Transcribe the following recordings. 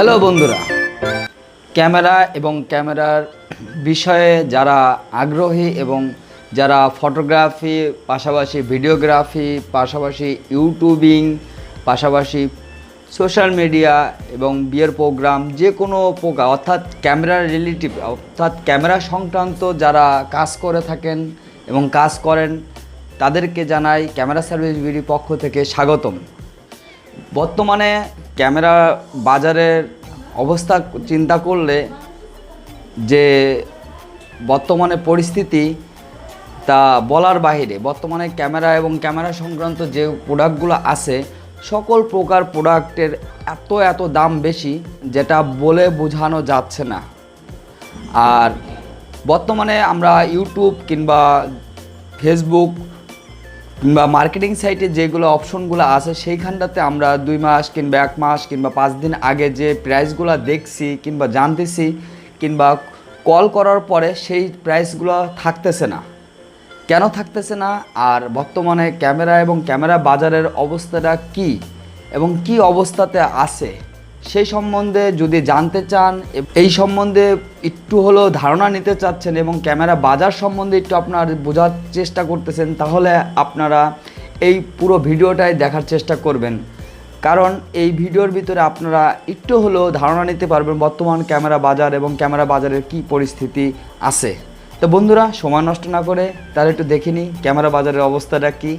Hello বন্ধুরা। Camera এবং ক্যামেরার বিষয়ে যারা আগ্রহী এবং যারা ফটোগ্রাফি, পাশাপাশি ভিডিওগ্রাফি, পাশাপাশি ইউটিউবিং, পাশাপাশি সোশ্যাল মিডিয়া এবং বিয়ের প্রোগ্রাম, যে কোনো প্রোগ্রাম, অর্থাৎ ক্যামেরা রিলেটিভ অর্থাৎ ক্যামেরা সংক্রান্ত যারা কাজ করে থাকেন এবং কাজ করেন, তাদেরকে জানাই ক্যামেরা সার্ভিস বিডি পক্ষ থেকে স্বাগতম। বর্তমানে ক্যামেরা বাজারের অবস্থা চিন্তা করলে যে বর্তমানে পরিস্থিতি তা বলার বাহিরে, বর্তমানে ক্যামেরা এবং ক্যামেরা সংক্রান্ত যে প্রোডাক্টগুলো আছে, সকল প্রকার প্রোডাক্টের এত এত দাম বেশি যেটা বলে বোঝানো যাচ্ছে না। আর বর্তমানে আমরা ইউটিউব কিংবা ফেসবুক মার্কেটিং সাইটে যেগুলো অপশনগুলো আছে, সেইখানটাতে আমরা দুই মাস কিংবা এক মাস কিংবা পাঁচ দিন আগে যে প্রাইসগুলো দেখছি কিংবা জানতেছি কিংবা কল করার পরে সেই প্রাইসগুলো থাকতেছে না। কেন থাকতেছে না? আর বর্তমানে ক্যামেরা এবং ক্যামেরা বাজারের অবস্থাটা কি? এবং কি অবস্থাতে আছে? সেই সম্বন্ধে যদি জানতে চান এই সম্বন্ধে একটু হলেও ধারণা নিতে চাচ্ছেন এবং ক্যামেরা বাজার সম্বন্ধে একটু আপনার বোঝার চেষ্টা করতেছেন, তাহলে আপনারা এই পুরো ভিডিওটাই দেখার চেষ্টা করবেন। কারণ এই ভিডিওর ভিতরে আপনারা একটু হলেও ধারণা নিতে পারবেন বর্তমান ক্যামেরা বাজার এবং ক্যামেরা বাজারের কি পরিস্থিতি আছে। তো বন্ধুরা, সময় নষ্ট না করে তাহলে একটু দেখে নিই ক্যামেরা বাজারের অবস্থাটা কি।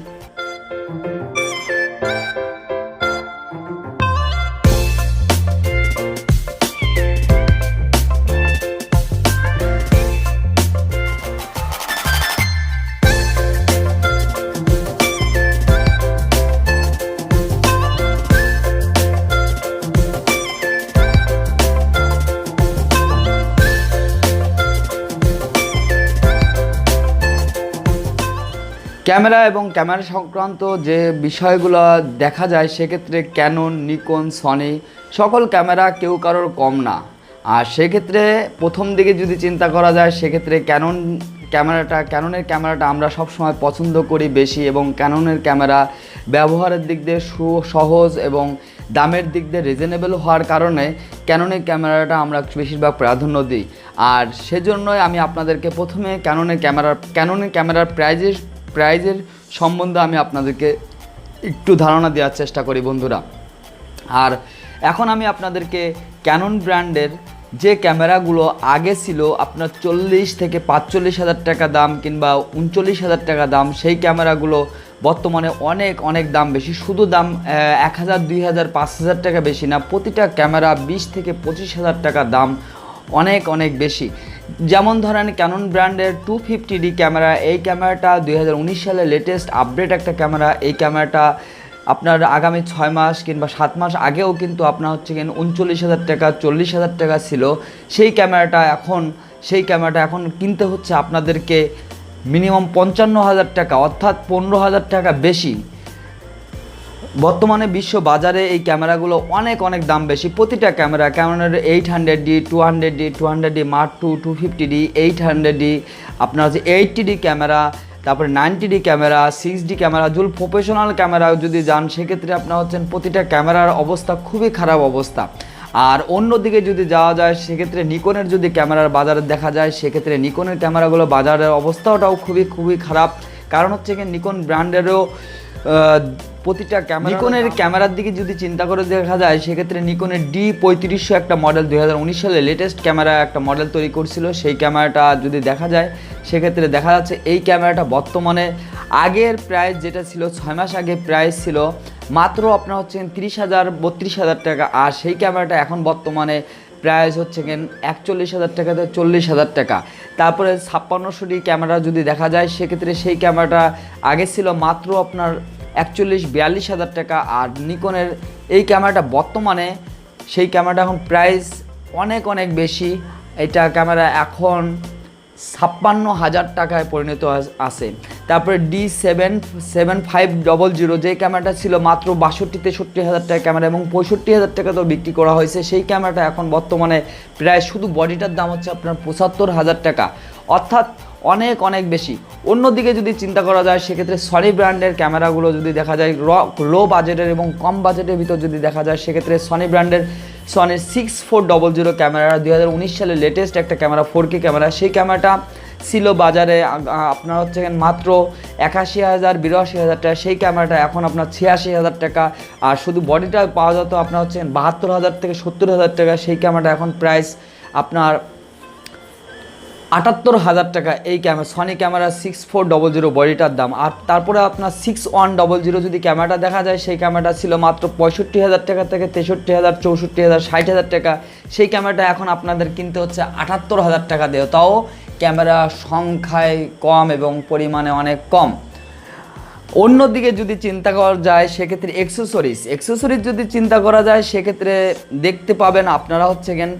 ক্যামেরা এবং ক্যামেরা সংক্রান্ত যে বিষয়গুলো দেখা যায়, সেক্ষেত্রে ক্যানন নিকন সনি সকল ক্যামেরা কেউ কারোর কম না। আর সেক্ষেত্রে প্রথম দিকে যদি চিন্তা করা যায়, সেক্ষেত্রে ক্যানন ক্যামেরাটা ক্যাননের ক্যামেরাটা আমরা সবসময় পছন্দ করি বেশি এবং ক্যাননের ক্যামেরা ব্যবহারের দিক দিয়ে সু, সহজ এবং দামের দিক দিয়ে রিজনেবল হওয়ার কারণে ক্যাননের ক্যামেরাটা আমরা বেশিরভাগ প্রাধান্য দিই। আর সেজন্যই আমি আপনাদেরকে প্রথমে ক্যাননের ক্যামেরার ক্যাননের ক্যামেরার প্রাইজের প্রাইজের সম্বন্ধে আমি আপনাদেরকে একটু ধারণা দেওয়ার চেষ্টা করি বন্ধুরা। আর এখন আমি আপনাদেরকে ক্যানন ব্র্যান্ডের যে ক্যামেরাগুলো আগে ছিল, আপনার চল্লিশ থেকে পাঁচচল্লিশ হাজার টাকা দাম কিংবা উনচল্লিশ হাজার টাকা দাম, সেই ক্যামেরাগুলো বর্তমানে অনেক অনেক দাম বেশি। শুধু দাম এক হাজার, দুই হাজার, পাঁচ হাজার টাকা বেশি না, প্রতিটা ক্যামেরা বিশ থেকে পঁচিশ হাজার টাকা দাম অনেক অনেক বেশি। যেমন ধরেন ক্যানন ব্র্যান্ডের টু ফিফটি ডি ক্যামেরা এই ক্যামেরাটা দুই হাজার উনিশ সালে লেটেস্ট আপডেট একটা ক্যামেরা এই ক্যামেরাটা আপনার আগামী ছয় মাস কিংবা সাত মাস আগেও কিন্তু আপনার হচ্ছে কিনা উনচল্লিশ হাজার টাকা, চল্লিশ হাজার টাকা ছিল। সেই ক্যামেরাটা এখন, সেই ক্যামেরাটা এখন কিনতে হচ্ছে আপনাদেরকে মিনিমাম পঞ্চান্ন হাজার টাকা, অর্থাৎ পনেরো হাজার টাকা বেশি। বর্তমানে বিশ্ব বাজারে এই ক্যামেরাগুলো অনেক অনেক দাম বেশি। প্রতিটা ক্যামেরা ক্যামেরার eight hundred D two hundred D two hundred D mark two two fifty D eight hundred D আপনার হচ্ছে এইটটি ডি ক্যামেরা, তারপরে ninety D camera six D camera যদি প্রফেশনাল ক্যামেরা যদি যান, সেক্ষেত্রে আপনার হচ্ছেন প্রতিটা ক্যামেরার অবস্থা খুবই খারাপ অবস্থা। আর অন্যদিকে যদি যাওয়া যায়, সেক্ষেত্রে নিকনের যদি ক্যামেরার বাজারে দেখা যায়, সেক্ষেত্রে নিকনের ক্যামেরাগুলো বাজারের অবস্থাটাও খুবই খুবই খারাপ। কারণ হচ্ছে কি নিকন ব্র্যান্ডেরও প্রতিটা ক্যামেরা নিকনের ক্যামেরার দিকে যদি চিন্তা করে দেখা যায় সেক্ষেত্রে নিকনের ডি পঁয়ত্রিশশো একটা মডেল দু হাজার উনিশ সালে লেটেস্ট ক্যামেরা একটা মডেল তৈরি করছিল। সেই ক্যামেরাটা যদি দেখা যায় সেক্ষেত্রে দেখা যাচ্ছে এই ক্যামেরাটা বর্তমানে আগের প্রাইস যেটা ছিল ছয় মাস আগে প্রাইস ছিল মাত্র আপনার হচ্ছেন তিরিশ হাজার বত্রিশ হাজার টাকা। আর সেই ক্যামেরাটা এখন বর্তমানে প্রাইস হচ্ছে গেন একচল্লিশ হাজার টাকা থেকে চল্লিশ হাজার টাকা। তারপরে ছাপ্পান্নশো ডি ক্যামেরা যদি দেখা যায়, সেক্ষেত্রে সেই ক্যামেরাটা আগে ছিল মাত্র আপনার একচল্লিশ বিয়াল্লিশ হাজার টাকা, আর নিকনের এই ক্যামেরাটা বর্তমানে সেই ক্যামেরাটা এখন প্রাইস অনেক অনেক বেশি। এটা ক্যামেরা এখন ছাপ্পান্ন হাজার টাকায় পরিণত আছে। তারপরে D seven seven five double zero যে ক্যামেরাটা ছিল মাত্র বাষট্টি তেষট্টি হাজার টাকা ক্যামেরা এবং পঁয়ষট্টি হাজার টাকা তো বিক্রি করা হয়েছে, সেই ক্যামেরাটা এখন বর্তমানে প্রায় শুধু বডিটার দাম হচ্ছে আপনার পঁচাত্তর হাজার টাকা। অর্থাৎ অনেক অনেক বেশি। অন্যদিকে যদি চিন্তা করা যায়, সেক্ষেত্রে সনি ব্র্যান্ডের ক্যামেরাগুলো যদি দেখা যায় লো বাজেটের এবং কম বাজেটের ভিতর যদি দেখা যায়, সেক্ষেত্রে সনি ব্র্যান্ডের সনির six four double zero camera, দুই হাজার উনিশ সালে লেটেস্ট একটা ক্যামেরা ফোর কে ক্যামেরা, সেই ক্যামেরাটা ছিল বাজারে আপনার হচ্ছে মাত্র একাশি হাজার বিরাশি হাজার টাকা। সেই ক্যামেরাটা এখন আপনার ছিয়াশি হাজার টাকা। আর শুধু বডিটা পাওয়া যেত আপনার হচ্ছে বাহাত্তর হাজার থেকে সত্তর হাজার টাকা। সেই ক্যামেরাটা এখন প্রাইস আপনার আটাত্তর হাজার টাকা। এই camera Sony camera six four double zero বডিটার দাম। আর তারপরে আপনার সিক্স ওয়ান ডবল জিরো যদি ক্যামেরাটা দেখা যায়, সেই ক্যামেরাটা ছিল মাত্র পঁয়ষট্টি হাজার টাকা থেকে তেষট্টি হাজার চৌষট্টি হাজার ষাট হাজার টাকা। সেই ক্যামেরাটা এখন আপনাদের কিনতে হচ্ছে আটাত্তর হাজার টাকা দিয়ে। তাও ক্যামেরা সংখ্যায় কম এবং পরিমাণে অনেক কম। অন্যদিকে যদি চিন্তা করা যায়, সেক্ষেত্রে এক্সেসরিজ এক্সেসরিজ যদি চিন্তা করা যায়, সেক্ষেত্রে দেখতে পাবেন আপনারা হচ্ছে gain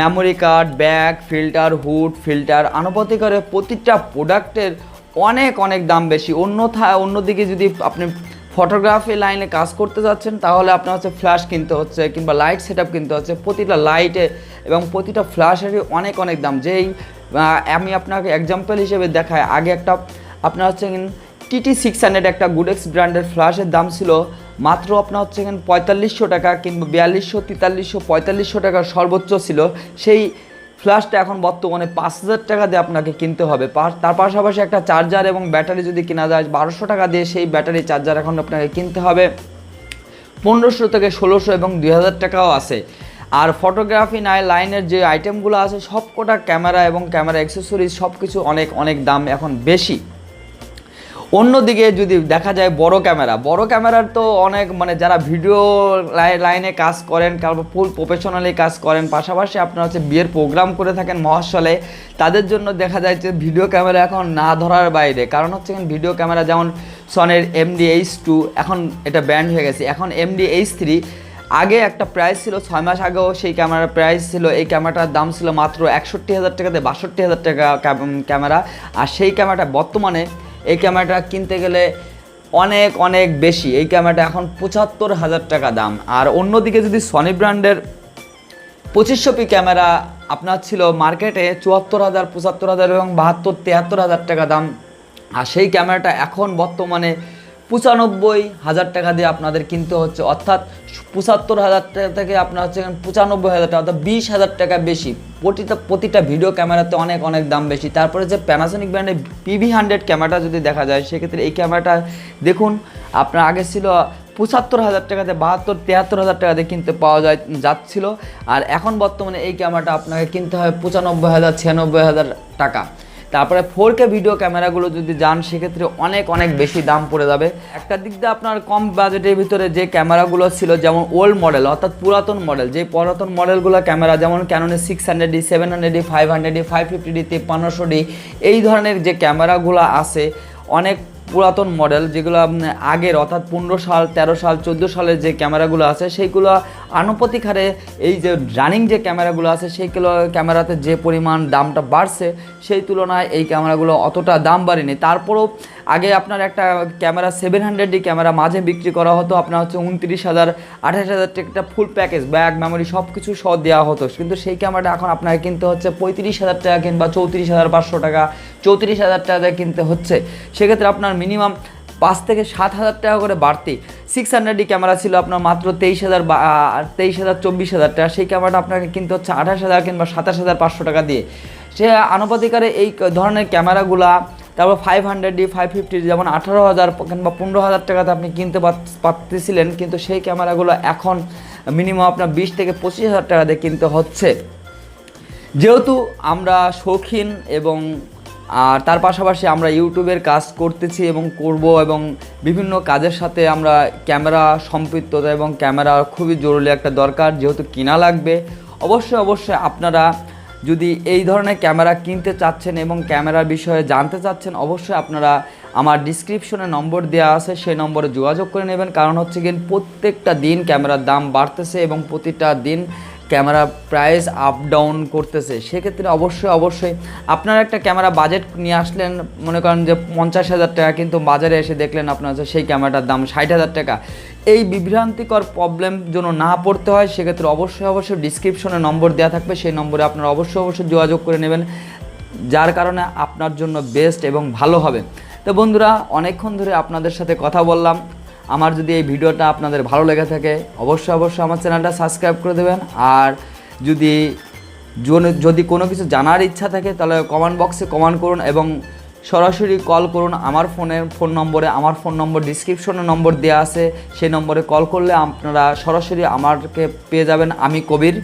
memory card bag filter hood filter আনুপাতিকারে প্রতিটা প্রোডাক্টের অনেক অনেক দাম বেশি। অন্যথা, অন্যদিকে যদি আপনি ফটোগ্রাফি লাইনে কাজ করতে যাচ্ছেন, তাহলে আপনার হচ্ছে ফ্ল্যাশ কিনতে হচ্ছে কিংবা লাইট সেট কিনতে হচ্ছে। প্রতিটা লাইটে এবং প্রতিটা ফ্ল্যাশেরই অনেক অনেক দাম। যেই আমি আপনাকে এক্সাম্পল হিসেবে দেখাই। আগে একটা, আপনার হচ্ছে টিটি সিক্স হান্ড্রেড একটা গুডেক্স ব্র্যান্ডের ফ্ল্যাশের দাম ছিল মাত্র আপনার হচ্ছে এখানে পঁয়তাল্লিশশো টাকা কিংবা বিয়াল্লিশশো, তেতাল্লিশশো, পঁয়তাল্লিশশো টাকা সর্বোচ্চ ছিল। সেই ফ্ল্যাশটা এখন বর্তমানে পাঁচ হাজার টাকা দিয়ে আপনাকে কিনতে হবে। তার পাশাপাশি একটা চার্জার এবং ব্যাটারি যদি কেনা যায়, বারোশো টাকা দিয়ে সেই ব্যাটারি চার্জার এখন আপনাকে কিনতে হবে। পনেরোশো থেকে ষোলোশো এবং দুই হাজার টাকাও আছে। আর ফটোগ্রাফি নাই লাইনের যে আইটেমগুলো আছে সব কটা ক্যামেরা এবং ক্যামেরা অ্যাক্সেসরিজ সব কিছু অনেক অনেক দাম এখন বেশি। অন্যদিকে যদি দেখা যায় বড় ক্যামেরা বড় ক্যামেরার তো অনেক মানে যারা ভিডিও লাইনে কাজ করেন, কারও ফুল প্রফেশনালি কাজ করেন, পাশাপাশি আপনারা হচ্ছে বিয়ের প্রোগ্রাম করে থাকেন মহাশলে, তাদের জন্য দেখা যায় যে ভিডিও ক্যামেরা এখন না ধরার বাইরে। কারণ হচ্ছে এখন ভিডিও ক্যামেরা যেমন সনের এমডি এইচ টু এখন এটা ব্যান্ড হয়ে গেছে। এখন এমডি এইচ থ্রি আগে একটা প্রাইস ছিল, ছয় মাস আগেও সেই ক্যামেরার প্রাইস ছিল, এই ক্যামেরাটার দাম ছিল মাত্র একষট্টি হাজার টাকাতে বাষট্টি হাজার টাকা ক্যামেরা আর সেই ক্যামেরাটা বর্তমানে, এই ক্যামেরাটা কিনতে গেলে অনেক অনেক বেশি। এই ক্যামেরাটা এখন পঁচাত্তর হাজার টাকা দাম। আর অন্যদিকে যদি সনি ব্র্যান্ডের পঁচিশশো পি ক্যামেরা আপনার ছিল মার্কেটে চুয়াত্তর হাজার, পঁচাত্তর হাজার এবং বাহাত্তর তিয়াত্তর হাজার টাকা দাম। আর সেই ক্যামেরাটা এখন বর্তমানে পঁচানব্বই হাজার টাকা দিয়ে আপনাদের কিনতে হচ্ছে। অর্থাৎ পঁচাত্তর হাজার টাকা থেকে আপনার হচ্ছে পঁচানব্বই হাজার টাকা, অর্থাৎ বিশ হাজার টাকা বেশি। প্রতিটা প্রতিটা ভিডিও ক্যামেরাতে অনেক অনেক দাম বেশি। তারপরে যে প্যানাসোনিক ব্র্যান্ডের পিভি হান্ড্রেড ক্যামেরাটা যদি দেখা যায়, সেক্ষেত্রে এই ক্যামেরাটা দেখুন, আপনার আগে ছিল পঁচাত্তর হাজার টাকাতে বাহাত্তর, তেহাত্তর হাজার টাকাতে কিনতে পাওয়া যায়, যাচ্ছিল। আর এখন বর্তমানে এই ক্যামেরাটা আপনাকে কিনতে হয় পঁচানব্বই হাজার, ছিয়ানব্বই হাজার টাকা। তারপরে ফোর কে ভিডিও ক্যামেরাগুলো যদি যান, সেক্ষেত্রে অনেক অনেক বেশি দাম পড়ে যাবে। একটা দিক দিয়ে আপনার কম বাজেটের ভিতরে যে ক্যামেরাগুলো ছিল, যেমন ওল্ড মডেল অর্থাৎ পুরাতন মডেল যে পুরাতন মডেলগুলো ক্যামেরা যেমন ক্যাননের six hundred D seven hundred D five hundred D five fifty D পনেরোশো ডি এই ধরনের যে ক্যামেরাগুলো আছে, অনেক পুরাতন মডেল, যেগুলো আগের, অর্থাৎ পনেরো সাল, তেরো সাল, চোদ্দ সালের যে ক্যামেরাগুলো আছে, সেইগুলো আনুপাতিক হারে এই যে রানিং যে ক্যামেরাগুলো আছে, সেইগুলো ক্যামেরাতে যে পরিমাণ দামটা বাড়ছে, সেই তুলনায় এই ক্যামেরাগুলো অতটা দাম বাড়েনি। তারপরেও আগে আপনার একটা ক্যামেরা সেভেন হান্ড্রেড ক্যামেরা মাঝে বিক্রি করা হতো, আপনার হচ্ছে উনত্রিশ হাজার, আঠাশ হাজার একটা ফুল প্যাকেজ ব্যাগ মেমোরি সব কিছু সহ দেওয়া হতো। কিন্তু সেই ক্যামেরাটা এখন আপনাকে কিনতে হচ্ছে পঁয়ত্রিশ হাজার টাকা কিংবা চৌত্রিশ হাজার পাঁচশো টাকা, চৌত্রিশ হাজার টাকা কিনতে হচ্ছে। সেক্ষেত্রে আপনার মিনিমাম পাঁচ থেকে সাত হাজার টাকা করে বাড়তি। সিক্স হান্ড্রেডি ক্যামেরা ছিল আপনার মাত্র তেইশ হাজার বা তেইশ হাজার, চব্বিশ হাজার টাকা। সেই ক্যামেরাটা আপনাকে কিনতে হচ্ছে আঠাশ হাজার কিংবা সাতাশ হাজার পাঁচশো টাকা দিয়ে। সে আনুপাতিকারে এই ধরনের ক্যামেরাগুলা তারপর five hundred D five fifty যেমন আঠারো হাজার কিংবা পনেরো হাজার টাকাতে আপনি কিনতে পার- পারতেছিলেন, কিন্তু সেই ক্যামেরাগুলো এখন মিনিমাম আপনার বিশ থেকে পঁচিশ হাজার টাকা দিয়ে কিনতে হচ্ছে। যেহেতু আমরা শৌখিন এবং, আর তার পাশাপাশি আমরা ইউটিউবের কাজ করতেছি এবং করব এবং বিভিন্ন কাজের সাথে আমরা ক্যামেরা সম্পৃক্ততা এবং ক্যামেরা খুবই জরুরি একটা দরকার, যেহেতু কিনা লাগবে। অবশ্যই অবশ্যই আপনারা যদি এই ধরনের ক্যামেরা কিনতে চাচ্ছেন এবং ক্যামেরার বিষয়ে জানতে চাচ্ছেন, অবশ্যই আপনারা আমার ডিসক্রিপশনে নম্বর দেওয়া আছে, সেই নম্বরে যোগাযোগ করে নেবেন। কারণ হচ্ছে গিয়ে প্রত্যেকটা দিন ক্যামেরার দাম বাড়তেছে এবং প্রতিটা দিন ক্যামেরা প্রাইস আপ ডাউন করতেছে। সেক্ষেত্রে অবশ্যই অবশ্যই আপনারা একটা ক্যামেরা বাজেট নিয়ে আসলেন, মনে করেন যে পঞ্চাশ হাজার টাকা, কিন্তু বাজারে এসে দেখলেন আপনার সেই ক্যামেরাটার দাম ষাট হাজার টাকা। এই বিভ্রান্তিকর প্রবলেম যেন না পড়তে হয়, সেক্ষেত্রে অবশ্যই অবশ্যই ডিসক্রিপশনে নম্বর দেওয়া থাকবে। সেই নম্বরে আপনারা অবশ্যই অবশ্যই যোগাযোগ করে নেবেন, যার কারণে আপনার জন্য বেস্ট এবং ভালো হবে। তো বন্ধুরা, অনেকক্ষণ ধরে আপনাদের সাথে কথা বললাম। আমার যদি এই ভিডিওটা আপনাদের ভালো লেগে থাকে, অবশ্যই অবশ্যই আমার চ্যানেলটা সাবস্ক্রাইব করে দেবেন। আর যদি যদি কোনো কিছু জানার ইচ্ছা থাকে, তাহলে কমেন্ট বক্সে কমেন্ট করুন এবং সরাসরি কল করুন। আমার ফোনে ফোন নম্বরে, আমার ফোন নম্বর ডিসক্রিপশনে নম্বর দেওয়া আছে। সেই নম্বরে কল করলে আপনারা সরাসরি আমাকে পেয়ে যাবেন, আমি কবির।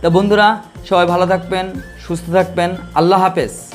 তা বন্ধুরা, সবাই ভালো থাকবেন, সুস্থ থাকবেন। আল্লাহ হাফেজ।